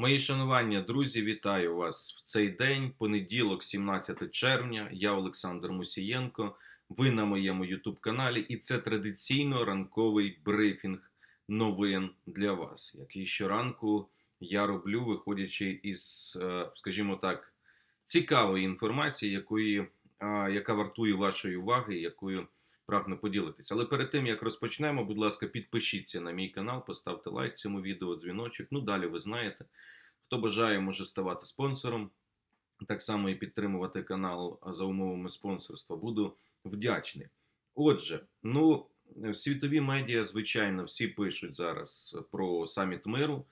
Мої шанування, друзі, вітаю вас в цей день, понеділок, 17 червня. Я Олександр Мусієнко. Ви на моєму YouTube каналі, і це традиційно ранковий брифінг новин для вас, який щоранку я роблю, виходячи із, е, скажімо так, цікавої інформації, якої, яка вартує вашої уваги, якою прагну поділитися. Але перед тим як розпочнемо, будь ласка, підпишіться на мій канал, поставте лайк цьому відео, дзвіночок. Ну далі ви знаєте. Хто бажає, може ставати спонсором. Так само і підтримувати канал за умовами спонсорства. Буду вдячний. Отже, ну, світові медіа, звичайно, всі пишуть зараз про саміт миру.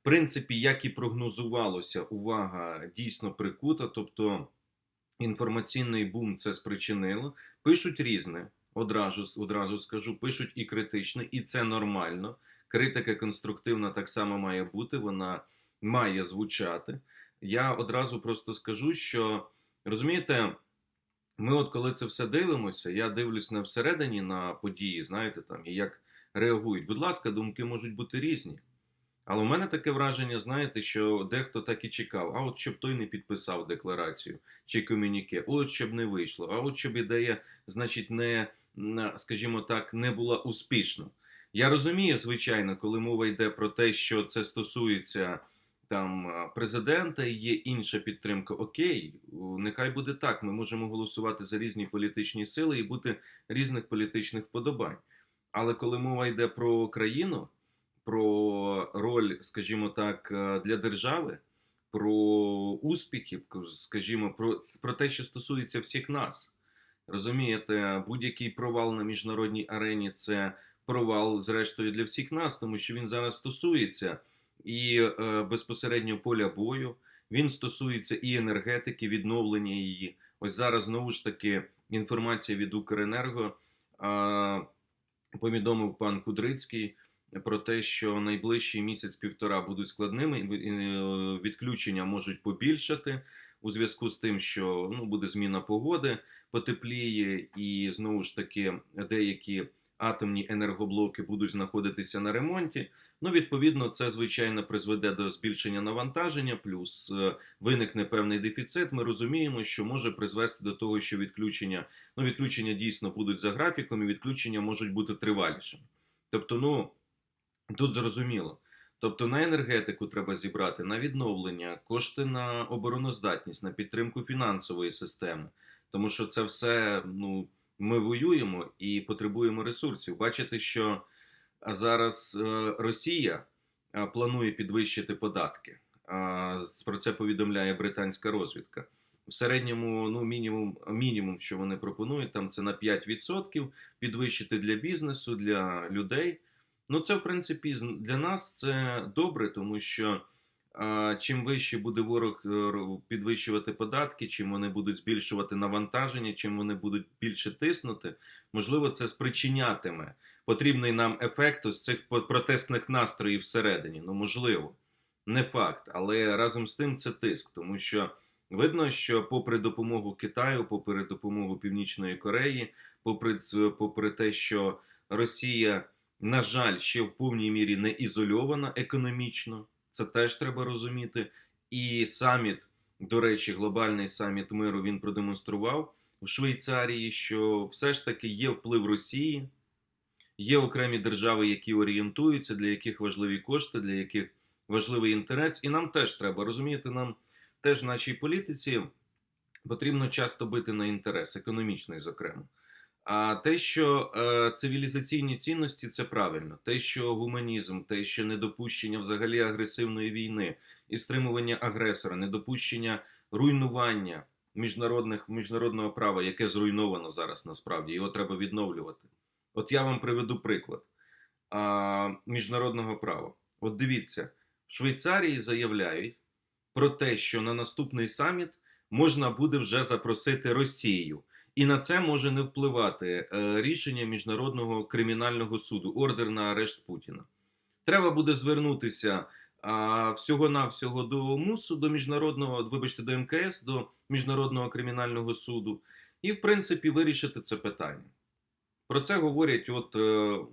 В принципі, як і прогнозувалося, увага дійсно прикута, тобто інформаційний бум це спричинило. Пишуть різне, одразу, одразу скажу, пишуть і критичне, і це нормально. Критика конструктивна так само має бути, вона має звучати. Я одразу просто скажу, що розумієте, ми, от коли це все дивимося, я дивлюсь не всередині на події, знаєте, там і як реагують. Будь ласка, думки можуть бути різні. Але у мене таке враження, знаєте, що дехто так і чекав, а от щоб той не підписав декларацію чи комюніке, от щоб не вийшло, а от щоб ідея, значить, не, скажімо так, не була успішна. Я розумію, звичайно, коли мова йде про те, що це стосується там президента і є інша підтримка. Окей, нехай буде так. Ми можемо голосувати за різні політичні сили і бути різних політичних вподобань. Але коли мова йде про країну, про роль, скажімо так, для держави, про успіхи, скажімо, про, про те, що стосується всіх нас. Розумієте, будь-який провал на міжнародній арені це провал, зрештою, для всіх нас, тому що він зараз стосується і е, безпосередньо поля бою. Він стосується і енергетики, відновлення її. Ось зараз знову ж таки інформація від Укренерго е, повідомив пан Кудрицький про те, що найближчий місяць-півтора будуть складними. е, Відключення можуть побільшати у зв'язку з тим, що ну, буде зміна погоди, потепліє, і знову ж таки деякі атомні енергоблоки будуть знаходитися на ремонті. Ну, відповідно, це звичайно призведе до збільшення навантаження, плюс е, виникне певний дефіцит. Ми розуміємо, що може призвести до того, що відключення ну відключення дійсно будуть за графіком, і відключення можуть бути тривалішими. Тобто, ну тут зрозуміло. Тобто на енергетику треба зібрати на відновлення, кошти на обороноздатність, на підтримку фінансової системи, тому що це все ну ми воюємо і потребуємо ресурсів. Бачите, що зараз е, Росія е, планує підвищити податки. Про це повідомляє британська розвідка. В середньому, ну мінімум, мінімум, що вони пропонують, там це на 5% підвищити для бізнесу, для людей. Ну, це в принципі для нас це добре, тому що чим вище буде ворог е, підвищувати податки, чим вони будуть збільшувати навантаження, чим вони будуть більше тиснути, можливо, це спричинятиме потрібний нам ефект з цих протестних настроїв всередині. Ну, можливо, не факт, але разом з тим це тиск, тому що видно, що попри допомогу Китаю, попри допомогу Північної Кореї, попри, попри те, що Росія, на жаль, ще в повній мірі не ізольована економічно. Це теж треба розуміти. І саміт, до речі, глобальний саміт миру він продемонстрував в Швейцарії, що все ж таки є вплив Росії, є окремі держави, які орієнтуються, для яких важливі кошти, для яких важливий інтерес. І нам теж треба розуміти, нам теж в нашій політиці потрібно часто бити на інтерес, економічний, зокрема. А те, що е, цивілізаційні цінності це правильно, те, що гуманізм, те, що недопущення взагалі агресивної війни і стримування агресора, недопущення руйнування міжнародних міжнародного права, яке зруйновано зараз насправді, його треба відновлювати. От я вам приведу приклад а, міжнародного права. От дивіться, в Швейцарії заявляють про те, що на наступний саміт можна буде вже запросити Росію. І на це може не впливати е, рішення Міжнародного кримінального суду, ордер на арешт Путіна. Треба буде звернутися всього-навсього до МУСу, до міжнародного, вибачте, до МКС, до Міжнародного кримінального суду, і, в принципі, вирішити це питання. Про це говорять от е,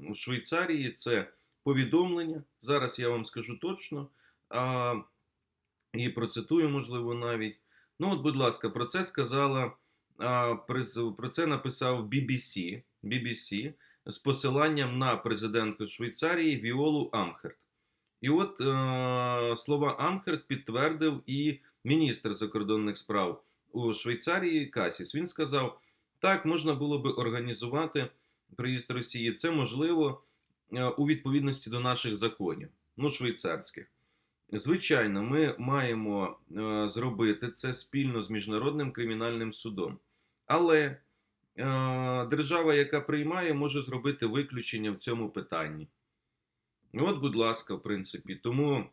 у Швейцарії це повідомлення. Зараз я вам скажу точно. і процитую, можливо, навіть. Ну, от, будь ласка, про це сказала, про це написав BBC, BBC з посиланням на президентку Швейцарії Віолу Амхерт. І от е, слова Амхерт підтвердив і міністр закордонних справ у Швейцарії Касіс. Він сказав: так, можна було би організувати приїзд Росії. Це можливо е, у відповідності до наших законів, ну, швейцарських. Звичайно, ми маємо е, зробити це спільно з Міжнародним кримінальним судом. Але е, держава, яка приймає, може зробити виключення в цьому питанні. Ну, От, будь ласка, в принципі. Тому,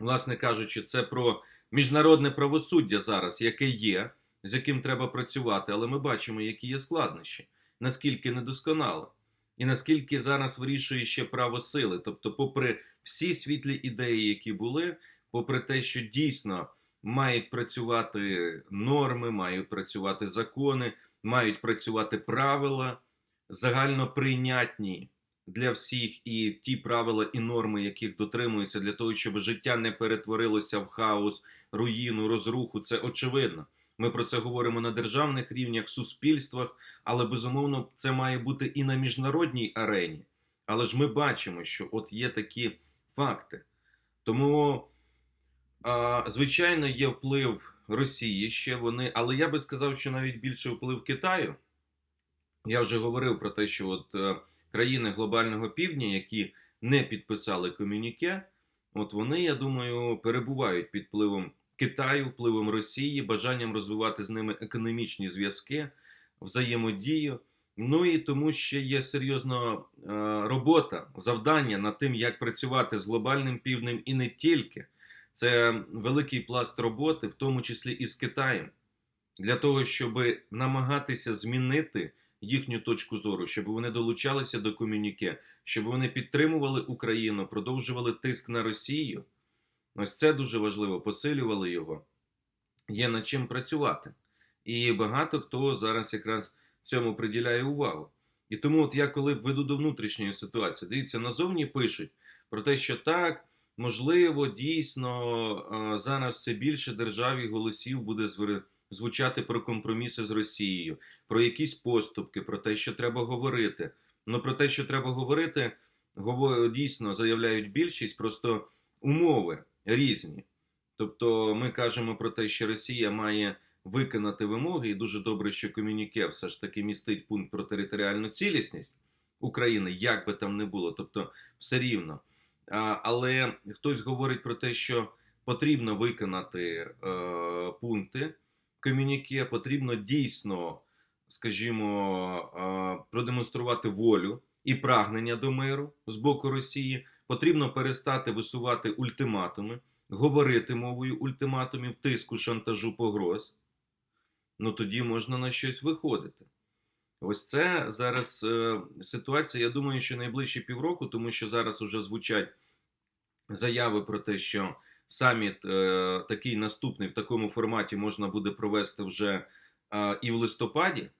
власне кажучи, це про міжнародне правосуддя зараз, яке є, з яким треба працювати, але ми бачимо, які є складнощі, наскільки недосконало, і наскільки зараз вирішує ще право сили. Тобто, попри всі світлі ідеї, які були, попри те, що дійсно мають працювати норми, мають працювати закони, мають працювати правила загально прийнятні для всіх, і ті правила і норми, яких дотримуються для того, щоб життя не перетворилося в хаос, руїну, розруху. Це очевидно. Ми про це говоримо на державних рівнях, суспільствах, але безумовно це має бути і на міжнародній арені. Але ж ми бачимо, що от є такі факти. Тому, звичайно, є вплив Росії ще вони, але я би сказав, що навіть більше вплив Китаю. Я вже говорив про те, що от е, країни глобального півдня, які не підписали комюніке, от вони, я думаю, перебувають під впливом Китаю, впливом Росії, бажанням розвивати з ними економічні зв'язки, взаємодію. Ну і тому ще є серйозна е, робота, завдання над тим, як працювати з глобальним півднем і не тільки. Це великий пласт роботи, в тому числі і з Китаєм, для того, щоб намагатися змінити їхню точку зору, щоб вони долучалися до комюніке, щоб вони підтримували Україну, продовжували тиск на Росію. Ось це дуже важливо, посилювали його. Є над чим працювати. І багато хто зараз якраз цьому приділяє увагу. І тому, от я коли веду до внутрішньої ситуації, дивіться, назовні пишуть про те, що так, можливо, дійсно зараз все більше державі голосів буде звучати про компроміси з Росією, про якісь поступки, про те, що треба говорити. Ну про те, що треба говорити, дійсно заявляють більшість, просто умови різні. Тобто, ми кажемо про те, що Росія має виконати вимоги, і дуже добре, що комюніке все ж таки містить пункт про територіальну цілісність України, як би там не було, тобто все рівно. Але хтось говорить про те, що потрібно виконати е, пункти комюніке, потрібно дійсно, скажімо, е, продемонструвати волю і прагнення до миру з боку Росії. Потрібно перестати висувати ультиматуми, говорити мовою ультиматумів, тиску, шантажу, погроз. Ну тоді можна на щось виходити. Ось це зараз е, ситуація. Я думаю, що найближчі півроку, тому що зараз вже звучать заяви про те, що саміт е, такий наступний в такому форматі можна буде провести вже е, і в листопаді,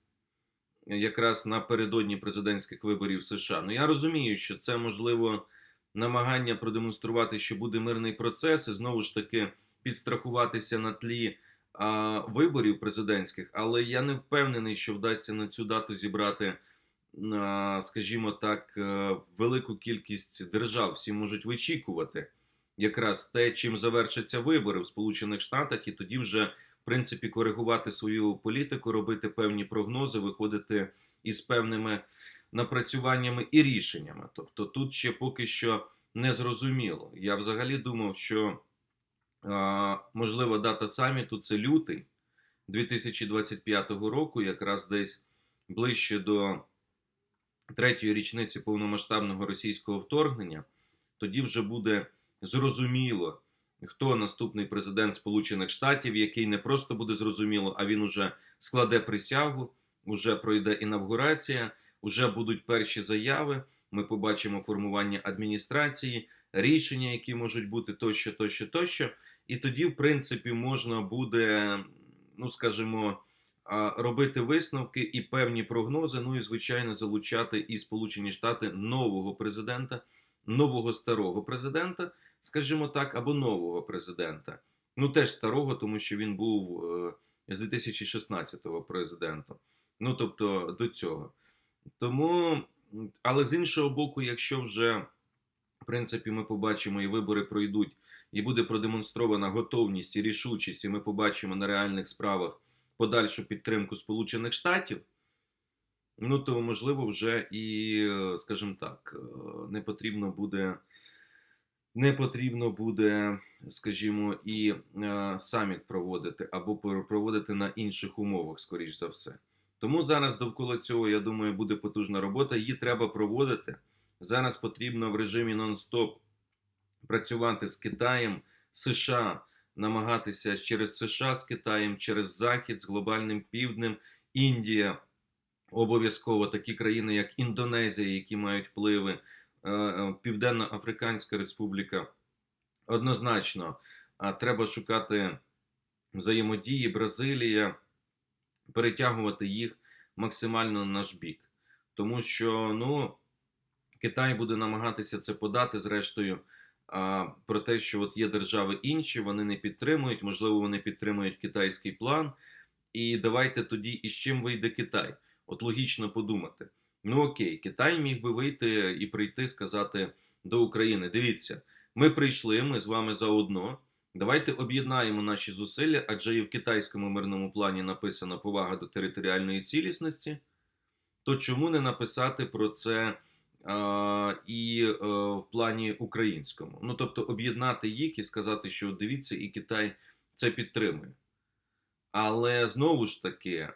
якраз напередодні президентських виборів США. Ну я розумію, що це можливо намагання продемонструвати, що буде мирний процес, і знову ж таки підстрахуватися на тлі а, виборів президентських, але я не впевнений, що вдасться на цю дату зібрати, а, скажімо так, а, велику кількість держав. Всі можуть вичікувати якраз те, чим завершаться вибори в Сполучених Штатах, і тоді вже в принципі коригувати свою політику, робити певні прогнози, виходити із певними напрацюваннями і рішеннями. Тобто, тут ще поки що не зрозуміло. Я взагалі думав, що а, можлива дата саміту це лютий 2025 року, якраз десь ближче до третьої річниці повномасштабного російського вторгнення. Тоді вже буде зрозуміло, хто наступний президент Сполучених Штатів, який не просто буде зрозуміло, а він уже складе присягу, уже пройде інавгурація, уже будуть перші заяви. Ми побачимо формування адміністрації, рішення, які можуть бути тощо, тощо, тощо. І тоді, в принципі, можна буде, ну скажімо, робити висновки і певні прогнози. Ну і звичайно, залучати і Сполучені Штати нового президента, нового старого президента, скажімо так, або нового президента. Ну, теж старого, тому що він був е, з 2016-го президентом. Ну, тобто, до цього. Тому, але з іншого боку, якщо вже, в принципі, ми побачимо і вибори пройдуть, і буде продемонстрована готовність і рішучість, і ми побачимо на реальних справах подальшу підтримку Сполучених Штатів, ну то можливо вже і, е, скажімо так, е, не потрібно буде. Не потрібно буде, скажімо, і е, саміт проводити або проводити на інших умовах, скоріш за все. Тому зараз довкола цього, я думаю, буде потужна робота. Її треба проводити. Зараз потрібно в режимі нон-стоп працювати з Китаєм, США, намагатися через США з Китаєм, через Захід, з глобальним півднем, Індія, обов'язково такі країни, як Індонезія, які мають впливи, е, е, Південно-Африканська Республіка. Однозначно, треба шукати взаємодії, Бразилія, перетягувати їх максимально на наш бік. Тому що ну, Китай буде намагатися це подати, зрештою, а, про те, що от є держави інші, вони не підтримують, можливо, вони підтримують китайський план. І давайте тоді із чим вийде Китай. От логічно подумати. Ну окей, Китай міг би вийти і прийти сказати до України: дивіться, ми прийшли, ми з вами заодно. Давайте об'єднаємо наші зусилля, адже і в китайському мирному плані написано повага до територіальної цілісності. То чому не написати про це і е, в плані українському? Ну тобто об'єднати їх і сказати, що дивіться, і Китай це підтримує. Але знову ж таки,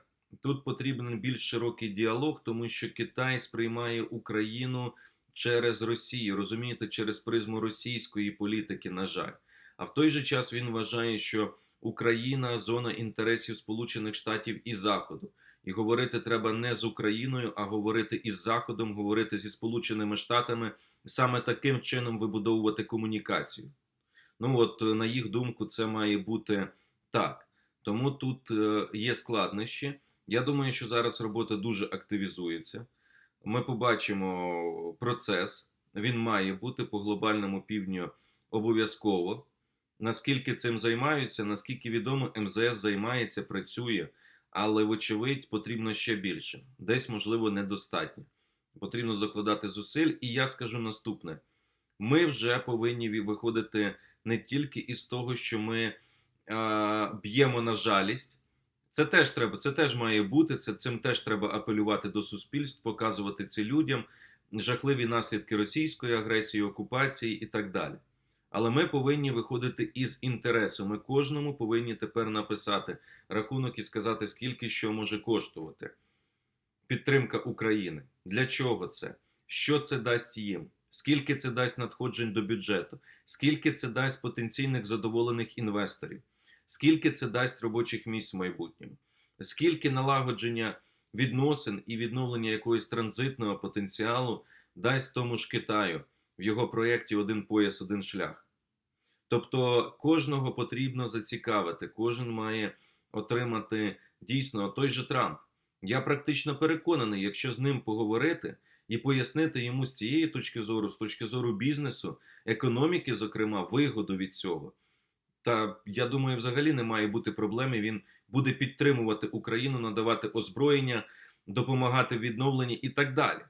тут потрібен більш широкий діалог, тому що Китай сприймає Україну через Росію, розумієте, через призму російської політики, на жаль. А в той же час він вважає, що Україна зона інтересів Сполучених Штатів і Заходу. І говорити треба не з Україною, а говорити із Заходом, говорити зі Сполученими Штатами, саме таким чином вибудовувати комунікацію. Ну от на їх думку, це має бути так. Тому тут е, є складнощі. Я думаю, що зараз робота дуже активізується. Ми побачимо процес. Він має бути по глобальному півдню обов'язково. Наскільки цим займаються, наскільки відомо, МЗС займається, працює, але, вочевидь, потрібно ще більше. Десь, можливо, недостатньо. Потрібно докладати зусиль. І я скажу наступне: ми вже повинні виходити не тільки із того, що ми е, б'ємо на жалість. Це теж треба, це теж має бути. Це цим теж треба апелювати до суспільств, показувати це людям, жахливі наслідки російської агресії, окупації і так далі. Але ми повинні виходити із інтересу. Ми кожному повинні тепер написати рахунок і сказати, скільки що може коштувати. Підтримка України. Для чого це? Що це дасть їм? Скільки це дасть надходжень до бюджету? Скільки це дасть потенційних задоволених інвесторів? Скільки це дасть робочих місць в майбутньому? Скільки налагодження відносин і відновлення якогось транзитного потенціалу дасть тому ж Китаю в його проєкті Один пояс, один шлях? Тобто кожного потрібно зацікавити, кожен має отримати дійсно той же Трамп. Я практично переконаний, якщо з ним поговорити і пояснити йому з цієї точки зору, з точки зору бізнесу, економіки, зокрема, вигоду від цього. Та я думаю, взагалі не має бути проблеми. Він буде підтримувати Україну, надавати озброєння, допомагати в відновленні і так далі.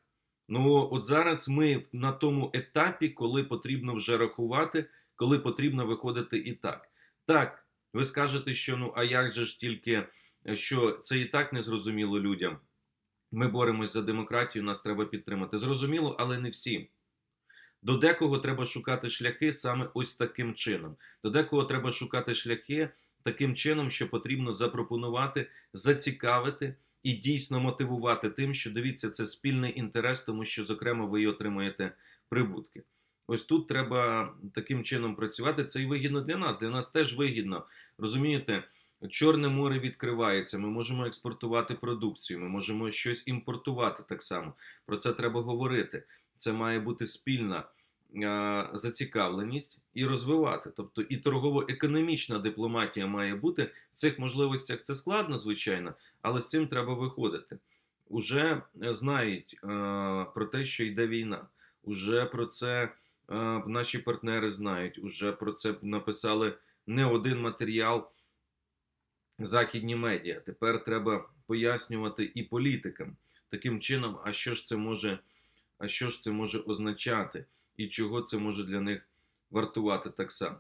Ну, от зараз ми на тому етапі, коли потрібно вже рахувати, коли потрібно виходити і так. Так, ви скажете, що ну а як же ж тільки що це і так не зрозуміло людям. Ми боремось за демократію, нас треба підтримати. Зрозуміло, але не всім. До декого треба шукати шляхи саме ось таким чином. До декого треба шукати шляхи таким чином, що потрібно запропонувати, зацікавити і дійсно мотивувати тим, що дивіться, це спільний інтерес, тому що, зокрема, ви й отримаєте прибутки. Ось тут треба таким чином працювати. Це і вигідно для нас. Для нас теж вигідно. Розумієте, Чорне море відкривається. Ми можемо експортувати продукцію, ми можемо щось імпортувати так само. Про це треба говорити. Це має бути спільна зацікавленість і розвивати. Тобто і торгово-економічна дипломатія має бути в цих можливостях. Це складно, звичайно, але з цим треба виходити. Уже е, знають е, про те, що йде війна. Уже про це е, наші партнери знають. Уже про це написали не один матеріал західні медіа. Тепер треба пояснювати і політикам таким чином, а що ж це може, а що ж це може означати, і чого це може для них вартувати так само.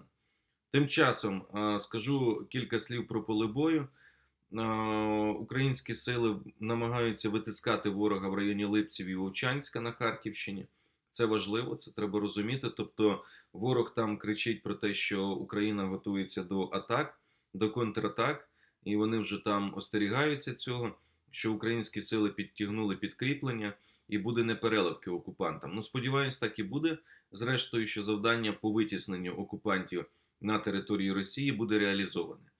Тим часом скажу кілька слів про поле бою. Українські сили намагаються витискати ворога в районі Липців і Вовчанська на Харківщині. Це важливо, це треба розуміти. Тобто, ворог там кричить про те, що Україна готується до атак, до контратак, і вони вже там остерігаються цього, що українські сили підтягнули підкріплення і буде непереливки окупантам. Ну, сподіваюсь, так і буде. Зрештою, що завдання по витісненню окупантів на території Росії буде реалізоване.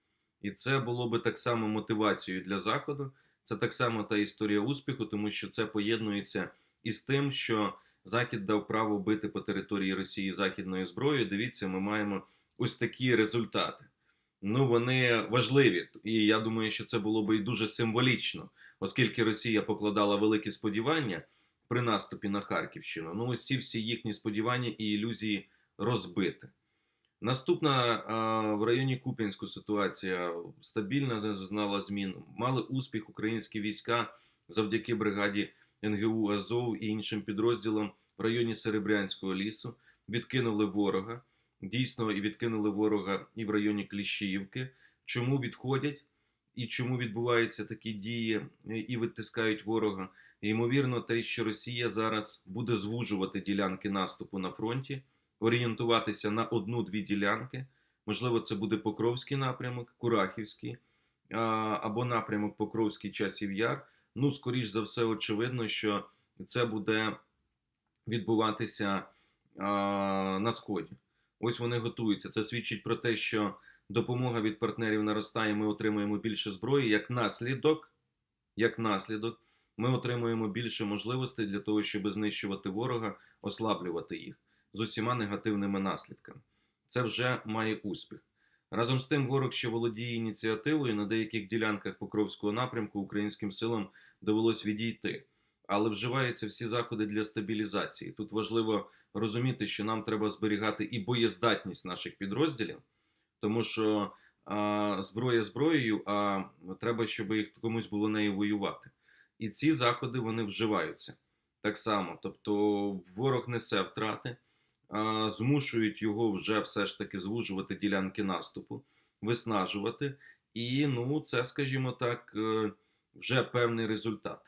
І це було би так само мотивацією для Заходу. Це так само та історія успіху, тому що це поєднується із тим, що Захід дав право бити по території Росії західною зброєю. Дивіться, ми маємо ось такі результати. Ну, вони важливі, і я думаю, що це було би і дуже символічно, оскільки Росія покладала великі сподівання при наступі на Харківщину. Ну, ось ці всі їхні сподівання і ілюзії розбити. Наступна в районі Куп'янську ситуація стабільна, зазнала змін. Мали успіх українські війська завдяки бригаді НГУ Азов і іншим підрозділам в районі Серебрянського лісу. Відкинули ворога. Дійсно, і відкинули ворога і в районі Кліщіївки. Чому відходять і чому відбуваються такі дії і витискають ворога? Ймовірно, те, що Росія зараз буде звужувати ділянки наступу на фронті орієнтуватися на одну-дві ділянки. Можливо, це буде Покровський напрямок, Курахівський або напрямок Покровський часів Яр. Ну, скоріш за все, очевидно, що це буде відбуватися на сході. Ось вони готуються. Це свідчить про те, що допомога від партнерів наростає. Ми отримуємо більше зброї. Як наслідок, як наслідок, ми отримуємо більше можливостей для того, щоб знищувати ворога, ослаблювати їх з усіма негативними наслідками. Це вже має успіх. Разом з тим, ворог ще володіє ініціативою на деяких ділянках Покровського напрямку українським силам довелось відійти, але вживаються всі заходи для стабілізації. Тут важливо розуміти, що нам треба зберігати і боєздатність наших підрозділів, тому що а, зброя зброєю, а треба, щоб їх комусь було нею воювати. І ці заходи вони вживаються так само. Тобто ворог несе втрати змушують його вже все ж таки звужувати ділянки наступу, виснажувати. І ну, це, скажімо так, е, вже певний результат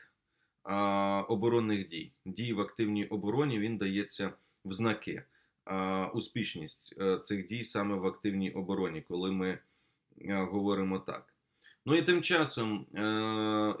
оборонних дій. Дій в активній обороні він дається в знаки. Успішність е, цих дій саме в активній обороні, коли ми е, говоримо так. Ну і тим часом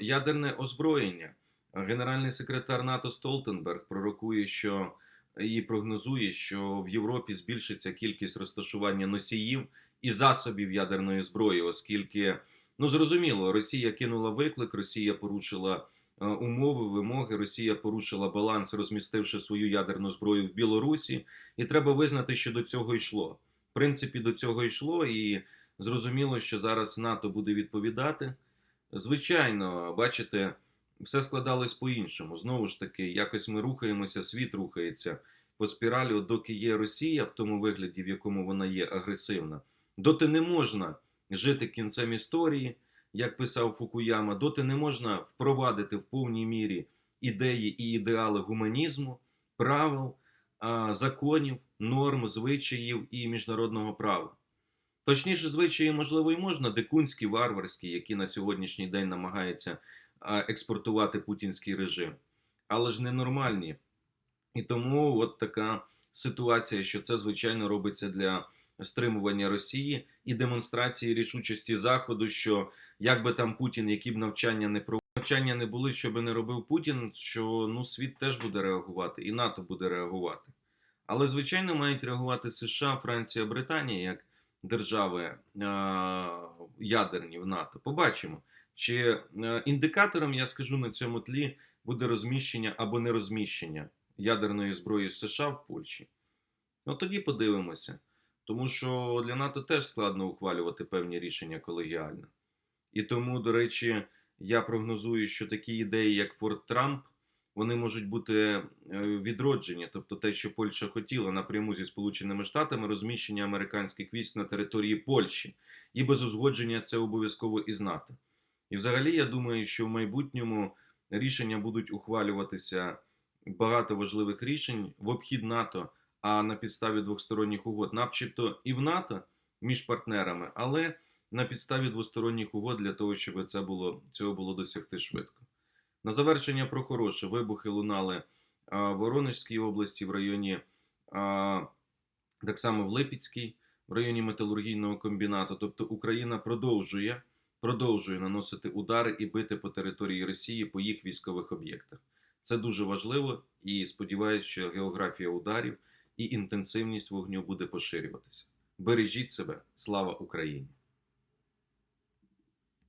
ядерне озброєння. Генеральний секретар НАТО Столтенберг пророкує, що і прогнозує, що в Європі збільшиться кількість розташування носіїв і засобів ядерної зброї, оскільки ну зрозуміло, Росія кинула виклик, Росія порушила е, умови, вимоги, Росія порушила баланс, розмістивши свою ядерну зброю в Білорусі, і треба визнати, що до цього йшло. В принципі, до цього йшло, і зрозуміло, що зараз НАТО буде відповідати. Звичайно, бачите все складалось по-іншому. Знову ж таки, якось ми рухаємося, світ рухається по спіралі, доки є Росія в тому вигляді, в якому вона є агресивна, доти не можна жити кінцем історії, як писав Фукуяма, доти не можна впровадити в повній мірі ідеї і ідеали гуманізму, правил, законів, норм, звичаїв і міжнародного права. Точніше, звичаї, можливо, і можна, дикунські, варварські, які на сьогоднішній день намагаються експортувати путінський режим, але ж ненормальні. І тому от така ситуація, що це звичайно робиться для стримування Росії і демонстрації рішучості Заходу, що як би там Путін, які б навчання не про навчання не були, що би не робив Путін, що ну світ теж буде реагувати, і НАТО буде реагувати. Але звичайно мають реагувати США, Франція, Британія як держави ядерні в НАТО. Побачимо. Чи е, індикатором, я скажу на цьому тлі, буде розміщення або нерозміщення ядерної зброї США в Польщі? Ну тоді подивимося. Тому що для НАТО теж складно ухвалювати певні рішення колегіально. І тому, до речі, я прогнозую, що такі ідеї, як Форт Трамп, вони можуть бути е, відроджені, тобто те, що Польща хотіла напряму зі Сполученими Штатами, розміщення американських військ на території Польщі, і без узгодження це обов'язково із НАТО. І взагалі, я думаю, що в майбутньому рішення будуть ухвалюватися багато важливих рішень в обхід НАТО, а на підставі двосторонніх угод, начебто і в НАТО між партнерами, але на підставі двосторонніх угод для того, щоб це було цього було досягти швидко. На завершення про хороше вибухи лунали в Воронежській області, в районі так само в Липецькій, в районі металургійного комбінату. Тобто Україна продовжує, продовжує наносити удари і бити по території Росії по їх військових об'єктах. Це дуже важливо і сподіваюся, що географія ударів і інтенсивність вогню буде поширюватися. Бережіть себе, слава Україні!